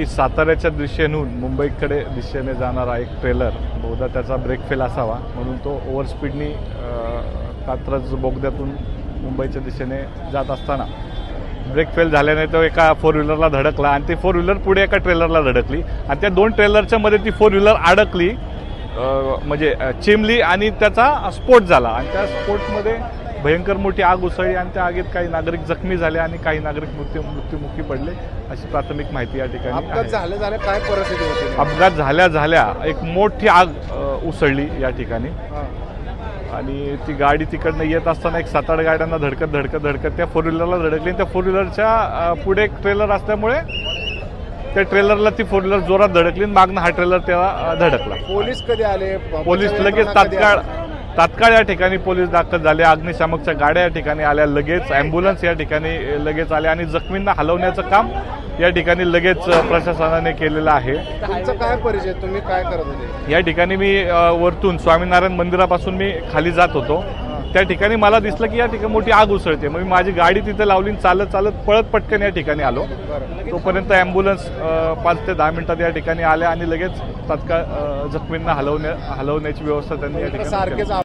की साताऱ्याच्या दिशेहून मुंबईकडे दिशेने जाणारा एक ट्रेलर बहुधा त्याचा ब्रेक फेल असावा. म्हणून तो ओव्हर स्पीडनी कात्रज बोगद्यातून मुंबईच्या दिशेने जात असताना. ब्रेक फेल झाल्याने तो एका फोर व्हीलरला धडकला आणि ती फोर व्हीलर पुढे एका ट्रेलरला धडकली. आणि त्या दोन ट्रेलरच्या मध्ये ती फोर व्हीलर अडकली म्हणजे चिमली आणि त्याचा स्फोट झाला. आणि त्या स्फोटमध्ये भयंकर मोठी आग उसळली आणि त्या आगीत काही नागरिक जखमी झाले आणि काही नागरिक मृत्यू मृत्युमुखी पडले अशी प्राथमिक माहिती या ठिकाणी अपघात आहे. झालं झालं काय परिस्थिती होती अपघात झाल्या झाल्या एक मोठी आग उसळली या ठिकाणी. आणि ती गाडी तिकडनं येत असताना एक सात आठ गाड्यांना धडकत धडकत धडकत त्या फोर व्हीलरला धडकली त्या फोर व्हीलरच्या पुढे एक ट्रेलर असल्यामुळे त्या ट्रेलरला ती फोर व्हीलर जोरात धडकली मागनं हा ट्रेलर तेव्हा अ, धडकला पोलीस कधी आले पोलीस लगेच तात्काळ? तात्काळ या ठिकाणी पोलीस दाखल झाले. अग्निशामकच्या गाड्या या ठिकाणी आल्या. लगेच ॲम्ब्युलन्स या ठिकाणी लगेच आल्या आणि जखमींना हलवण्याचं काम या ठिकाणी लगेच प्रशासनाने केलेलं आहे. तुमचा काय परिचय? तुम्ही काय करत होते? या ठिकाणी मी वरतून स्वामीनारायण मंदिरापासून मी खाली जात होतो. त्या ठिकाणी मला दिसलं की या ठिकाणी मोठी आग उसळते. मग मी माझी गाडी तिथे लावली चालत चालत पळत पटकन या ठिकाणी आलो. तोपर्यंत ॲम्ब्युलन्स पाच ते दहा मिनिटात या ठिकाणी आल्या आणि लगेच तात्काळ जखमींना हलवण्या हलवण्याची व्यवस्था त्यांनी या ठिकाणी